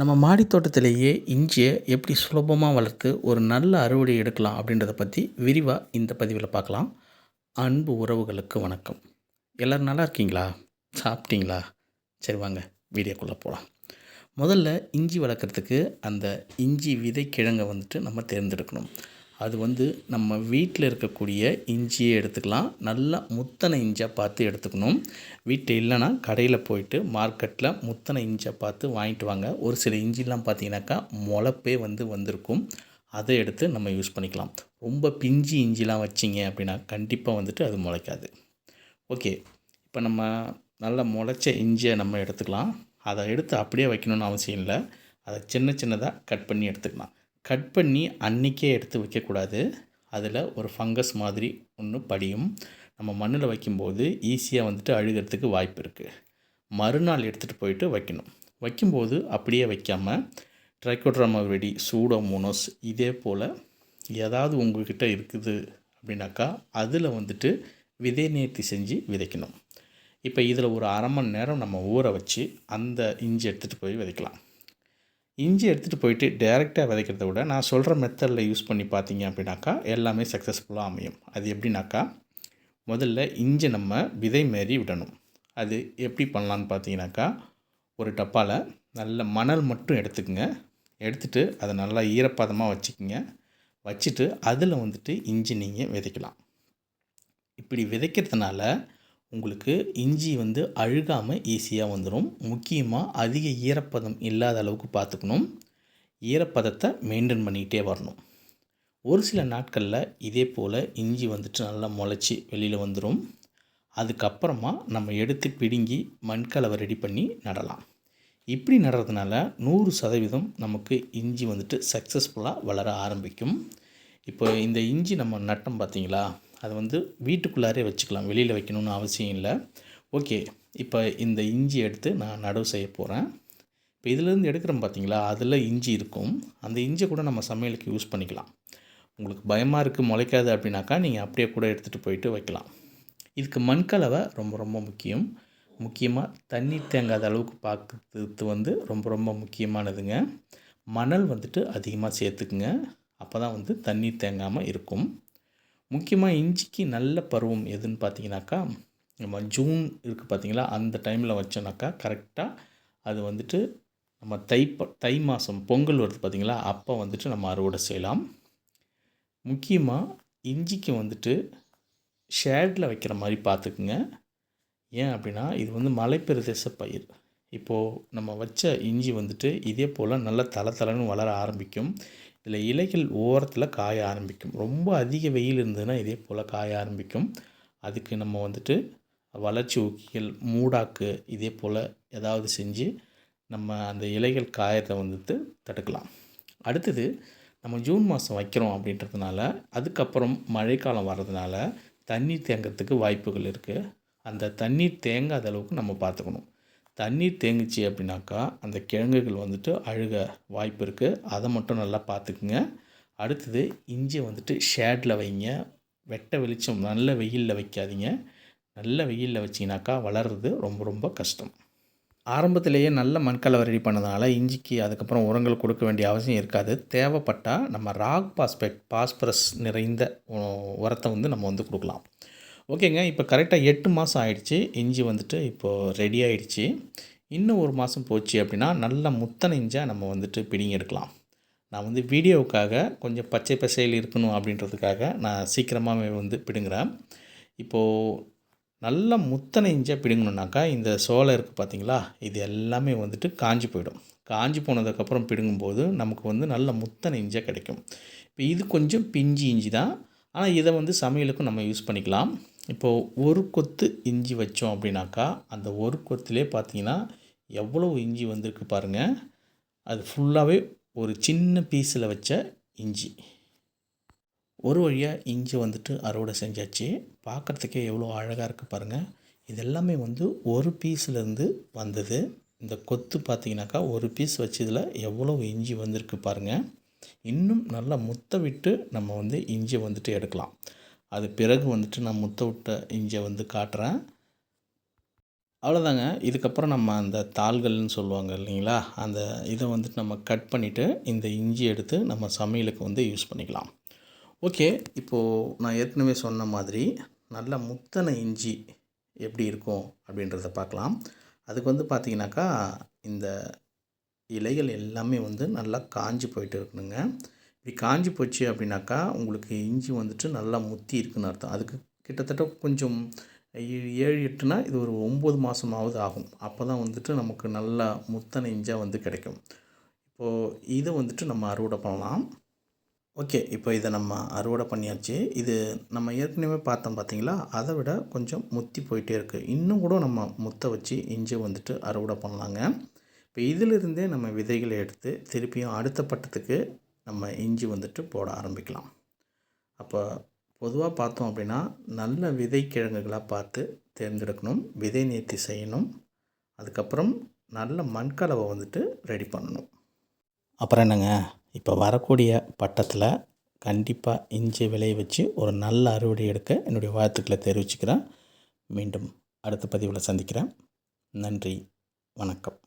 நம்ம மாடி தோட்டத்திலேயே இஞ்சியை எப்படி சுலபமாக வளர்த்து ஒரு நல்ல அறுவடை எடுக்கலாம் அப்படின்றத பற்றி விரிவாக இந்த பதிவில் பார்க்கலாம். அன்பு உறவுகளுக்கு வணக்கம். எல்லோரும் நல்லா இருக்கீங்களா? சாப்பிட்டீங்களா? சரி வாங்க வீடியோக்குள்ளே போகலாம் முதல்ல இஞ்சி வளர்க்குறதுக்கு அந்த இஞ்சி விதை கிழங்கை வந்துட்டு நம்ம தேர்ந்தெடுக்கணும். அது வந்து நம்ம வீட்டில் இருக்கக்கூடிய இஞ்சியை எடுத்துக்கலாம். நல்லா முத்தனை இஞ்சியாக பார்த்து எடுத்துக்கணும். வீட்டில் இல்லைன்னா கடையில் போயிட்டு மார்க்கெட்டில் முத்தனை இஞ்சாக பார்த்து வாங்கிட்டு வாங்க. ஒரு சில இஞ்சிலாம் பார்த்தீங்கன்னாக்கா முளப்பே வந்து வந்திருக்கும். அதை எடுத்து நம்ம யூஸ் பண்ணிக்கலாம். ரொம்ப பிஞ்சி இஞ்சிலாம் வச்சிங்க அப்படின்னா கண்டிப்பாக வந்துட்டு அது முளைக்காது. ஓகே. இப்போ நம்ம நல்லா முளைச்ச இஞ்சியை நம்ம எடுத்துக்கலாம். அதை எடுத்து அப்படியே வைக்கணும்னு அவசியம் இல்லை. அதை சின்ன சின்னதாக கட் பண்ணி எடுத்துக்கலாம். கட் பண்ணி அன்றைக்கே எடுத்து வைக்கக்கூடாது. அதில் ஒரு ஃபங்கஸ் மாதிரி ஒன்று படியும். நம்ம மண்ணில் வைக்கும்போது ஈஸியாக வந்துட்டு அழுகிறதுக்கு வாய்ப்பு இருக்குது மறுநாள் எடுத்துகிட்டு போயிட்டு வைக்கணும். வைக்கும்போது அப்படியே வைக்காமல் ட்ரைக்கோட்ராமா வெடி சூடோமோனோஸ் இதே போல் ஏதாவது உங்கள்கிட்ட இருக்குது அப்படின்னாக்கா அதில் வந்துட்டு விதை நேர்த்தி செஞ்சு விதைக்கணும். இப்போ இதில் ஒரு அரை மணி நேரம் நம்ம ஊற வச்சு அந்த இஞ்சி எடுத்துகிட்டு போய் விதைக்கலாம். இஞ்சி எடுத்துகிட்டு போயிட்டு டேரெக்டாக விதைக்கிறத விட நான் சொல்கிற மெத்தடில் யூஸ் பண்ணி பார்த்தீங்க அப்படின்னாக்கா எல்லாமே சக்ஸஸ்ஃபுல்லாக அமையும். அது எப்படின்னாக்கா முதல்ல இஞ்சி நம்ம விதை மாரி விடணும். அது எப்படி பண்ணலான்னு பார்த்தீங்கன்னாக்கா ஒரு டப்பாவில் நல்ல மணல் மட்டும் எடுத்துக்கோங்க. எடுத்துகிட்டு அதை நல்லா ஈரப்பதமாக வச்சுக்கோங்க. வச்சுட்டு அதில் வந்துட்டு இஞ்சி நீங்கள் விதைக்கலாம். இப்படி விதைக்கிறதுனால உங்களுக்கு இஞ்சி வந்து அழுகாமல் ஈஸியாக வந்துடும் முக்கியமாக அதிக ஈரப்பதம் இல்லாத அளவுக்கு பார்த்துக்கணும் ஈரப்பதத்தை மெயின்டைன் பண்ணிக்கிட்டே வரணும். ஒரு சில நாட்களில் இதே போல் இஞ்சி வந்துட்டு நல்லா முளைச்சி வெளியில் வந்துடும் அதுக்கப்புறமா நம்ம எடுத்து பிடுங்கி மண்கலவை ரெடி பண்ணி நடலாம். இப்படி நடுறதுனால நூறு சதவீதம் நமக்கு இஞ்சி வந்துட்டு சக்ஸஸ்ஃபுல்லாக வளர ஆரம்பிக்கும். இப்போ இந்த இஞ்சி நம்ம நட்டம் பார்த்தீங்களா அதை வந்து வீட்டுக்குள்ளாரே வச்சுக்கலாம். வெளியில் வைக்கணும்னு அவசியம் இல்லை. ஓகே. இப்போ இந்த இஞ்சி எடுத்து நான் நடவு செய்ய போகிறேன் இப்போ இதிலேருந்து எடுக்கிறோம் பார்த்தீங்களா அதில் இஞ்சி இருக்கும். அந்த இஞ்சியை கூட நம்ம சமையலுக்கு யூஸ் பண்ணிக்கலாம். உங்களுக்கு பயமாக இருக்குது முளைக்காது அப்படின்னாக்கா நீங்கள் அப்படியே கூட எடுத்துகிட்டு போயிட்டு வைக்கலாம். இதுக்கு மண்கலவை ரொம்ப ரொம்ப முக்கியம். முக்கியமாக தண்ணி தேங்காத அளவுக்கு பார்க்கறது வந்து ரொம்ப ரொம்ப முக்கியமானதுங்க. மணல் வந்துட்டு அதிகமாக சேர்த்துக்குங்க. அப்போ தான் வந்து தண்ணி தேங்காமல் இருக்கும். முக்கியமாக இஞ்சிக்கு நல்ல பருவம் எதுன்னு பார்த்தீங்கன்னாக்கா நம்ம ஜூன் இருக்குது பார்த்தீங்களா? அந்த டைமில் வச்சோன்னாக்கா கரெக்டாக அது வந்துட்டு நம்ம தை தை மாதம் பொங்கல் வருது பார்த்திங்களா? அப்போ வந்துட்டு நம்ம அறுவடை செய்யலாம். முக்கியமாக இஞ்சிக்கு வந்துட்டு ஷேடில் வைக்கிற மாதிரி பார்த்துக்குங்க. ஏன் அப்படின்னா இது வந்து மலைப்பிரதேச பயிர். இப்போது நம்ம வச்ச இஞ்சி வந்துட்டு இதே போல் நல்லா தலை தலைன்னு வளர ஆரம்பிக்கும். இதில் இலைகள் ஓரத்தில் காய ஆரம்பிக்கும். ரொம்ப அதிக வெயில் இருந்ததுன்னா இதே போல் காய ஆரம்பிக்கும். அதுக்கு நம்ம வந்துட்டு வளர்ச்சி ஊக்கிகள் மூடாக்கு இதே போல் ஏதாவது செஞ்சு நம்ம அந்த இலைகள் காயத்தை வந்துட்டு தடுக்கலாம். அடுத்தது நம்ம ஜூன் மாதம் வைக்கிறோம் அப்படின்றதுனால அதுக்கப்புறம் மழைக்காலம் வர்றதுனால தண்ணீர் தேங்கிறதுக்கு வாய்ப்புகள் இருக்குது அந்த தண்ணீர் தேங்காத அளவுக்கு நம்ம பார்த்துக்கணும். தண்ணீர் தேங்குச்சு அப்படின்னாக்கா அந்த கிழங்குகள் வந்துட்டு அழுக வாய்ப்பு இருக்குது அதை மட்டும் நல்லா பார்த்துக்குங்க. அடுத்தது இஞ்சியை வந்துட்டு ஷேடில் வைங்க. வெட்ட வெளிச்சம் நல்ல வெயிலில் வைக்காதீங்க. நல்ல வெயிலில் வச்சிங்கனாக்கா வளர்கிறது ரொம்ப ரொம்ப கஷ்டம். ஆரம்பத்திலேயே நல்ல மண்கலவை ரெடி பண்ணதுனால இஞ்சிக்கு அதுக்கப்புறம் உரங்கள் கொடுக்க வேண்டிய அவசியம் இருக்காது. தேவைப்பட்டால் நம்ம ராக் பாஸ்பேட் பாஸ்பரஸ் நிறைந்த உரத்தை வந்து நம்ம வந்து கொடுக்கலாம். ஓகேங்க இப்போ கரெக்டாக எட்டு மாதம் ஆயிடுச்சு. இஞ்சி வந்துட்டு இப்போது ரெடி ஆகிடுச்சு இன்னும் ஒரு மாதம் போச்சு அப்படின்னா நல்ல முத்தனை இஞ்சாக நம்ம வந்துட்டு பிடிங்கி எடுக்கலாம். நான் வந்து வீடியோவுக்காக கொஞ்சம் பச்சை பசையில் இருக்கணும் அப்படின்றதுக்காக நான் சீக்கிரமாகவே வந்து பிடுங்குறேன். இப்போது நல்ல முத்தனை இஞ்சாக பிடுங்கணுன்னாக்கா இந்த சோளம் இருக்குது பார்த்தீங்களா இது எல்லாமே வந்துட்டு காஞ்சி போயிடும். காஞ்சி போனதுக்கப்புறம் பிடுங்கும்போது நமக்கு வந்து நல்ல முத்தனை இஞ்சாக கிடைக்கும். இப்போ இது கொஞ்சம் பிஞ்சி இஞ்சி தான். ஆனால் இதை வந்து சமையலுக்கும் நம்ம யூஸ் பண்ணிக்கலாம். இப்போது ஒரு கொத்து இஞ்சி வச்சோம் அப்படின்னாக்கா அந்த ஒரு கொத்துலேயே பார்த்தீங்கன்னா எவ்வளோ இஞ்சி வந்திருக்கு பாருங்கள் அது ஃபுல்லாகவே ஒரு சின்ன பீஸில் வச்ச இஞ்சி. ஒரு வழியாக இஞ்சி வந்துட்டு அறுவடை செஞ்சாச்சு. பார்க்குறதுக்கே எவ்வளோ அழகாக இருக்குது பாருங்கள் இது எல்லாமே வந்து ஒரு பீஸ்லேருந்து வந்தது. இந்த கொத்து பார்த்தீங்கன்னாக்கா ஒரு பீஸ் வச்சதில் எவ்வளோ இஞ்சி வந்திருக்கு பாருங்கள் இன்னும் நல்லா முத்த விட்டு நம்ம வந்து இஞ்சியை வந்துட்டு எடுக்கலாம். அது பிறகு வந்துட்டு நான் முத்த விட்ட இஞ்சியை வந்து காட்டுறேன். அவ்வளோதாங்க இதுக்கப்புறம் நம்ம அந்த தாள்கள்னு சொல்லுவாங்க இல்லைங்களா? அந்த இதை வந்துட்டு நம்ம கட் பண்ணிவிட்டு இந்த இஞ்சி எடுத்து நம்ம சமையலுக்கு வந்து யூஸ் பண்ணிக்கலாம். ஓகே. இப்போது நான் ஏற்கனவே சொன்ன மாதிரி நல்ல முத்தனை இஞ்சி எப்படி இருக்கும் அப்படின்றத பார்க்கலாம். அதுக்கு வந்து பார்த்திங்கனாக்கா இந்த இலைகள் எல்லாமே வந்து நல்லா காஞ்சி போயிட்டு இருக்கணுங்க இப்படி காஞ்சி போச்சு அப்படின்னாக்கா உங்களுக்கு இஞ்சி வந்துட்டு நல்லா முத்தி இருக்குன்னு அர்த்தம். அதுக்கு கிட்டத்தட்ட கொஞ்சம் ஏ- ஏழு எட்டுனா இது ஒரு ஒம்பது மாதமாவது ஆகும். அப்போ தான் வந்துட்டு நமக்கு நல்லா முத்தனை இஞ்சாக வந்து கிடைக்கும். இப்போது இதை வந்துட்டு நம்ம அறுவடை பண்ணலாம். ஓகே இப்போ இதை நம்ம அறுவடை பண்ணியாச்சு. இது நம்ம ஏற்கனவே பார்த்தோம் பார்த்தீங்களா? அதை விட கொஞ்சம் முத்தி போயிட்டே இருக்குது இன்னும் கூட நம்ம முத்த வச்சு இஞ்சி வந்துட்டு அறுவடை பண்ணலாங்க. இப்போ இதிலிருந்தே நம்ம விதைகளை எடுத்து திருப்பியும் அடுத்த பட்டத்துக்கு நம்ம இஞ்சி வந்துட்டு போட ஆரம்பிக்கலாம். அப்போ பொதுவாக பார்த்தோம் அப்படின்னா நல்ல விதை கிழங்குகளாக பார்த்து தேர்ந்தெடுக்கணும் விதை நேர்த்தி செய்யணும் அதுக்கப்புறம் நல்ல மண்கலவை வந்துட்டு ரெடி பண்ணணும். அப்புறம் என்னங்க? இப்போ வரக்கூடிய பட்டத்தில் கண்டிப்பாக இஞ்சி விளைய வச்சு ஒரு நல்ல அறுவடை எடுக்க என்னுடைய வாழ்த்துக்களை தெரிவிச்சுக்கிறேன். மீண்டும் அடுத்த பதிவில் சந்திக்கிறேன். நன்றி. வணக்கம்.